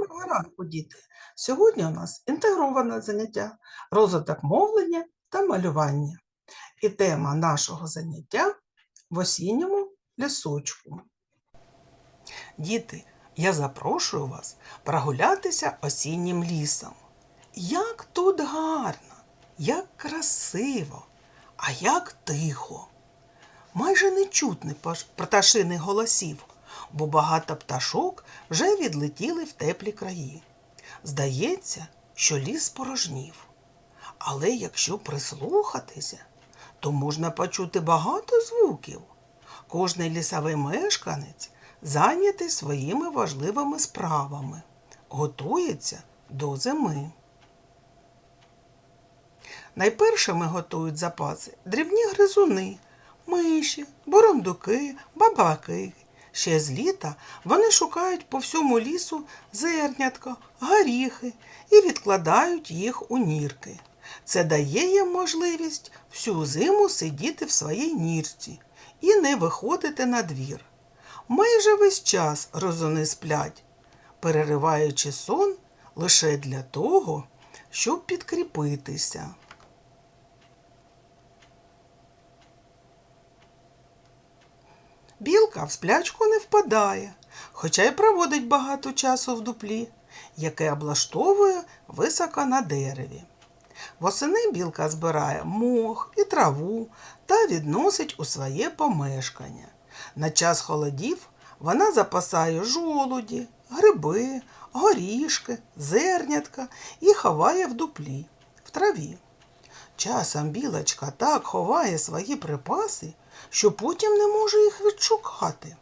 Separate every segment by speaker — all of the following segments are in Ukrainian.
Speaker 1: Доброго ранку, діти! Сьогодні у нас інтегроване заняття, розвиток мовлення та малювання. І тема нашого заняття в осінньому лісочку. Діти, я запрошую вас прогулятися осіннім лісом. Як тут гарно, як красиво, а як тихо. Майже не чутно голосів, бо багато пташок вже відлетіли в теплі краї. Здається, що ліс порожнів. Але якщо прислухатися, то можна почути багато звуків. Кожний лісовий мешканець зайнятий своїми важливими справами, готується до зими. Найпершими готують запаси дрібні гризуни, миші, бурундуки, бабаки. Ще з літа вони шукають по всьому лісу зернятка, горіхи і відкладають їх у нірки. Це дає їм можливість всю зиму сидіти в своїй нірці і не виходити на двір. Майже весь час розуни сплять, перериваючи сон лише для того, щоб підкріпитися. Білка в сплячку не впадає, хоча й проводить багато часу в дуплі, яке облаштовує високо на дереві. Восени білка збирає мох і траву та відносить у своє помешкання. На час холодів вона запасає жолуді, гриби, горішки, зернятка і ховає в дуплі, в траві. Часом білочка так ховає свої припаси, що потім не може їх відшукати.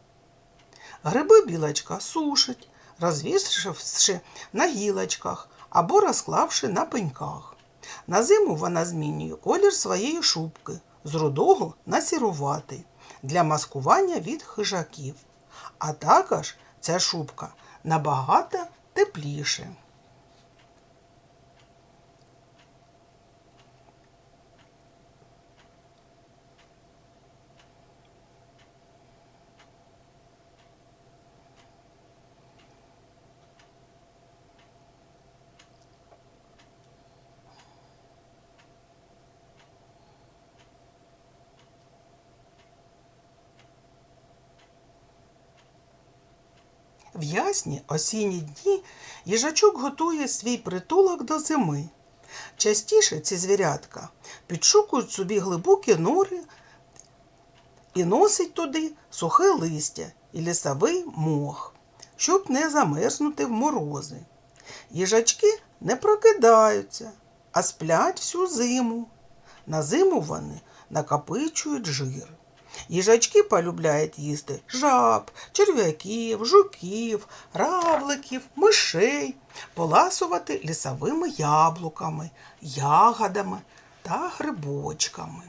Speaker 1: Гриби білочка сушить, розвісивши на гілочках або розклавши на пеньках. На зиму вона змінює колір своєї шубки з рудого на сіруватий для маскування від хижаків. А також ця шубка набагато тепліше. Ясні осінні дні їжачок готує свій притулок до зими. Частіше ці звірятка підшукують собі глибокі нори і носить туди сухе листя і лісовий мох, щоб не замерзнути в морози. Їжачки не прокидаються, а сплять всю зиму. На зиму вони накопичують жир. Їжачки полюбляють їсти жаб, черв'яків, жуків, равликів, мишей, поласувати лісовими яблуками, ягодами та грибочками.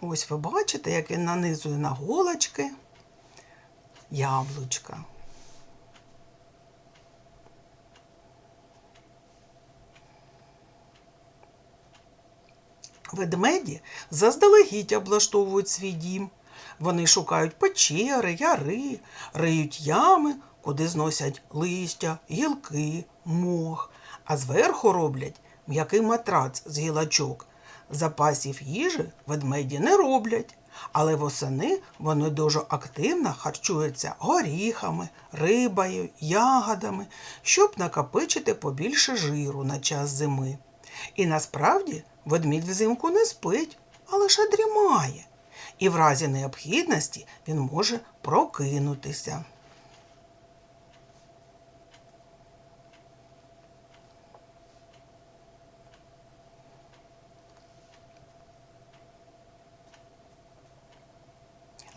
Speaker 1: Ось ви бачите, як він нанизує на голочки яблучка. Ведмеді заздалегідь облаштовують свій дім. Вони шукають печери, яри, риють ями, куди зносять листя, гілки, мох, а зверху роблять м'який матрац з гілочок. Запасів їжі ведмеді не роблять, але восени вони дуже активно харчуються горіхами, рибою, ягодами, щоб накопичити побільше жиру на час зими. І насправді ведмідь взимку не спить, а лише дрімає. І в разі необхідності він може прокинутися.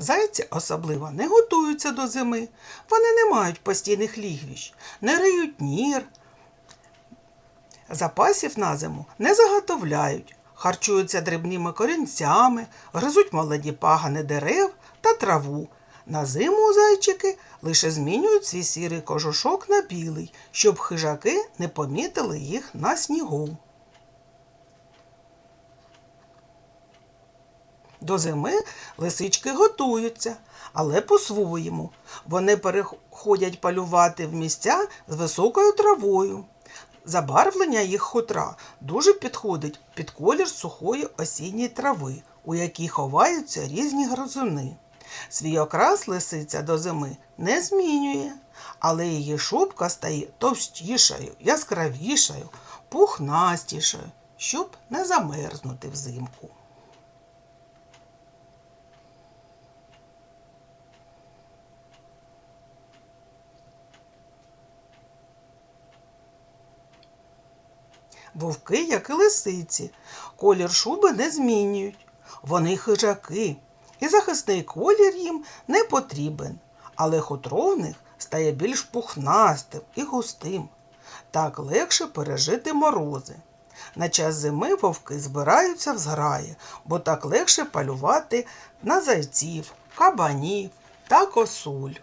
Speaker 1: Зайці особливо не готуються до зими. Вони не мають постійних лігвищ, не риють нір, Запасів на зиму не заготовляють, харчуються дрібними корінцями, гризуть молоді пагани дерев та траву. На зиму зайчики лише змінюють свій сірий кожушок на білий, щоб хижаки не помітили їх на снігу. До зими лисички готуються, але по-своєму. Вони переходять полювати в місця з високою травою. Забарвлення їх хутра дуже підходить під колір сухої осінньої трави, у якій ховаються різні грозуни. Свій окрас лисиця до зими не змінює, але її шубка стає товстішою, яскравішою, пухнастішою, щоб не замерзнути взимку. Вовки, як і лисиці, колір шуби не змінюють. Вони хижаки, і захисний колір їм не потрібен, але хутро в них стає більш пухнастим і густим. Так легше пережити морози. На час зими вовки збираються в зграї, бо так легше полювати на зайців, кабанів та косуль.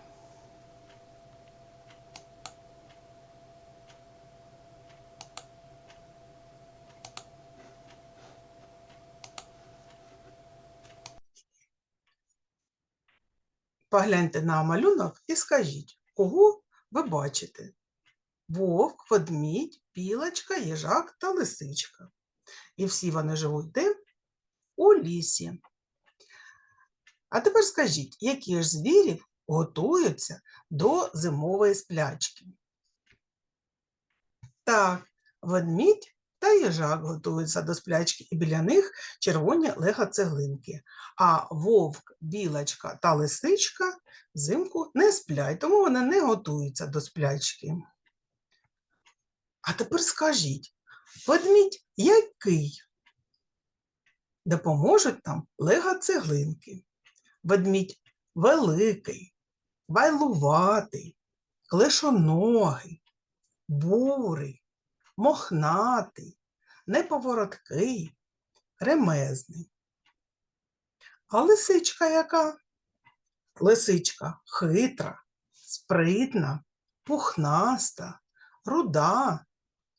Speaker 1: Погляньте на малюнок і скажіть, кого ви бачите? Вовк, ведмідь, білочка, їжак та лисичка. І всі вони живуть де? У лісі. А тепер скажіть, які ж звірів готуються до зимової сплячки? Так, ведмідь та їжак готуються до сплячки, і біля них червоні лего-цеглинки. А вовк, білочка та лисичка взимку не сплять, тому вони не готуються до сплячки. А тепер скажіть, ведмідь який? Допоможуть нам лего-цеглинки. Ведмідь великий, байлуватий, клешоногий, бурий, мохнатий, неповороткий, ремезний. А лисичка яка? Лисичка хитра, спритна, пухнаста, руда,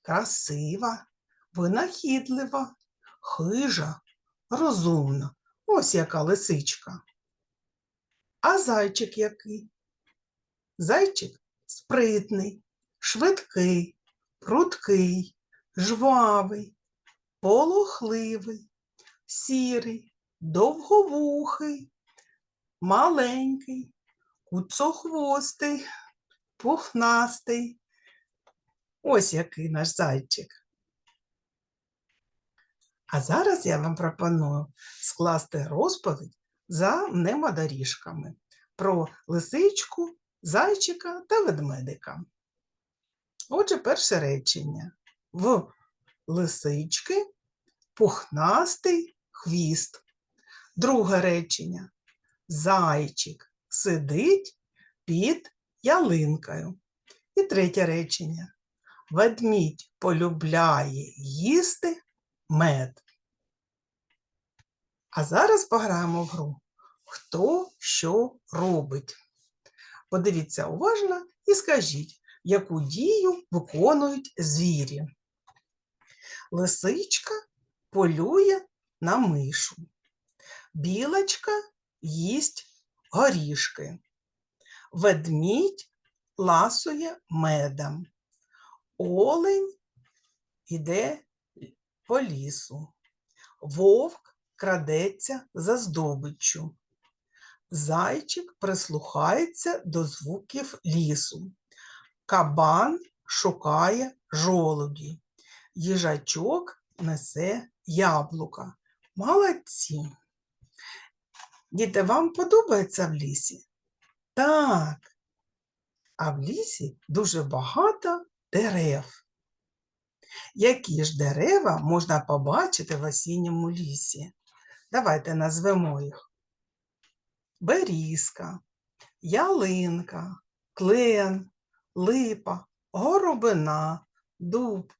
Speaker 1: красива, винахідлива, хижа, розумна. Ось яка лисичка. А зайчик який? Зайчик спритний, швидкий, прудкий, жвавий, полохливий, сірий, довговухий, маленький, куцохвостий, пухнастий. Ось який наш зайчик. А зараз я вам пропоную скласти розповідь за мнемодоріжками про лисичку, зайчика та ведмедика. Отже, перше речення. В лисички пухнастий хвіст. Друге речення. Зайчик сидить під ялинкою. І третє речення. Ведмідь полюбляє їсти мед. А зараз пограємо в гру. Хто що робить? Подивіться уважно і скажіть, яку дію виконують звірі. Лисичка полює на мишу. Білочка їсть горішки. Ведмідь ласує медом. Олень іде по лісу. Вовк крадеться за здобиччю. Зайчик прислухається до звуків лісу. Кабан шукає жолуді. Їжачок несе яблука. Молодці. Діти, вам подобається в лісі? Так. А в лісі дуже багато дерев. Які ж дерева можна побачити в осінньому лісі? Давайте назвемо їх. Берізка, ялинка, клен, липа, горобина, дуб,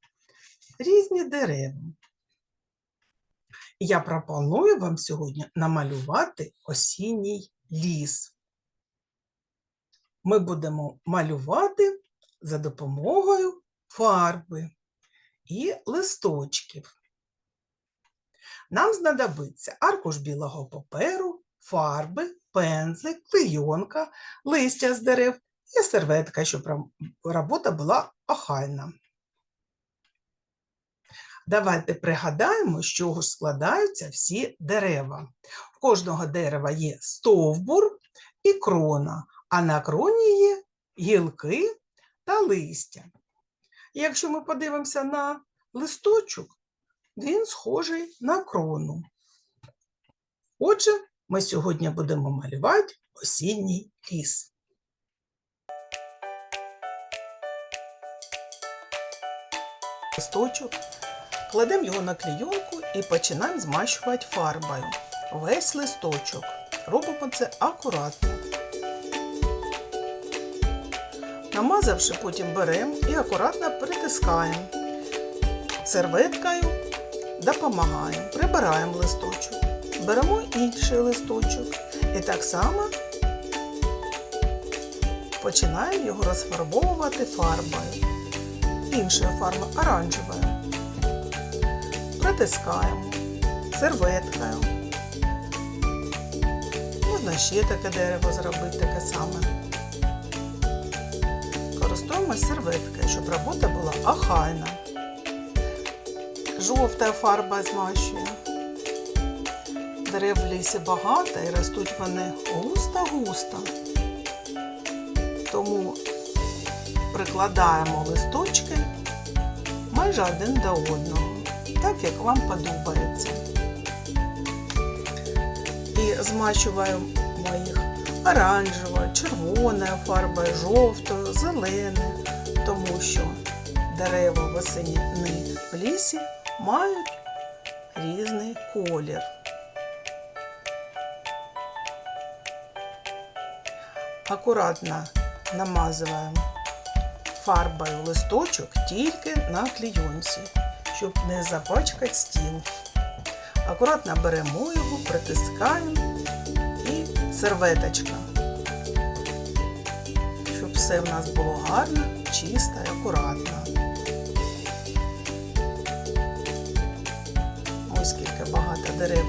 Speaker 1: різні дерева. Я пропоную вам сьогодні намалювати осінній ліс. Ми будемо малювати за допомогою фарби і листочків. Нам знадобиться аркуш білого паперу, фарби, пензлик, клейонка, листя з дерев і серветка, щоб робота була охайна. Давайте пригадаємо, з чого ж складаються всі дерева. В кожного дерева є стовбур і крона, а на кроні є гілки та листя. Якщо ми подивимося на листочок, він схожий на крону. Отже, ми сьогодні будемо малювати осінній ліс. Листочок, кладемо його на клійонку і починаємо змащувати фарбою. Весь листочок. Робимо це акуратно. Намазавши, потім беремо і акуратно притискаємо. Серветкою допомагаємо, прибираємо листочок. Беремо інший листочок і так само починаємо його розфарбовувати фарбою. Іншою фарбою оранжевою. Притискаємо серветкою. Можна ще таке дерево зробити, таке саме. Користуємося серветкою, щоб робота була охайна. Жовта фарба змащує. Дерев в лісі багато і ростуть вони густо-густо. Тому прикладаємо листочки майже один до одного, так як вам подобається. І змащуємо їх оранжевою, червоною фарбою, жовтою, зеленою, тому що дерева восени в лісі мають різний колір. Акуратно намазуємо фарбою листочок тільки на клійонці, щоб не запачкати стіл. Акуратно беремо його, притискаємо і серветочка, щоб все в нас було гарно, чисто і акуратно. Ось скільки багато дерев.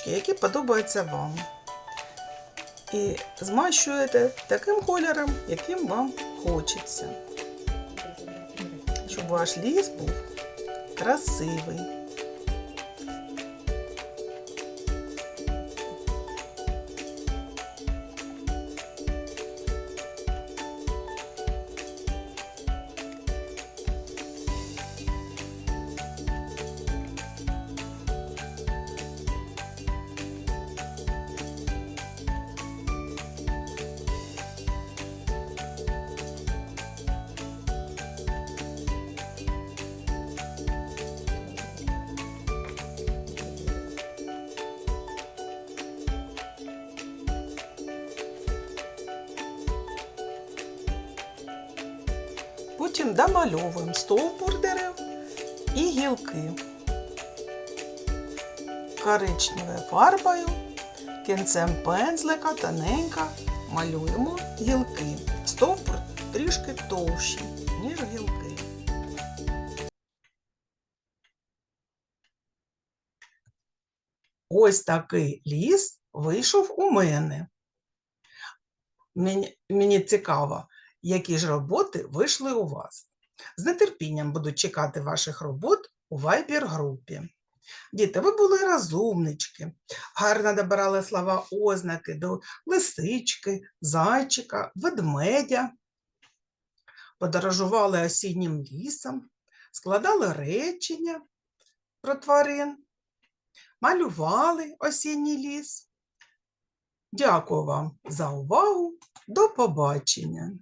Speaker 1: Такі які подобаються вам. І змащуєте таким кольором, яким вам хочеться. Щоб ваш ліс був красивий. Потім домальовуємо стовбур дерев і гілки. Коричневою фарбою, кінцем пензлика тоненько малюємо гілки. Стовбур трішки товщий, ніж гілки. Ось такий ліс вийшов у мене. Мені, мені цікаво, які ж роботи вийшли у вас. З нетерпінням буду чекати ваших робот у Viber групі. Діти, ви були розумнички, гарно добирали слова ознаки до лисички, зайчика, ведмедя, подорожували осіннім лісом, складали речення про тварин, малювали осінній ліс. Дякую вам за увагу. До побачення!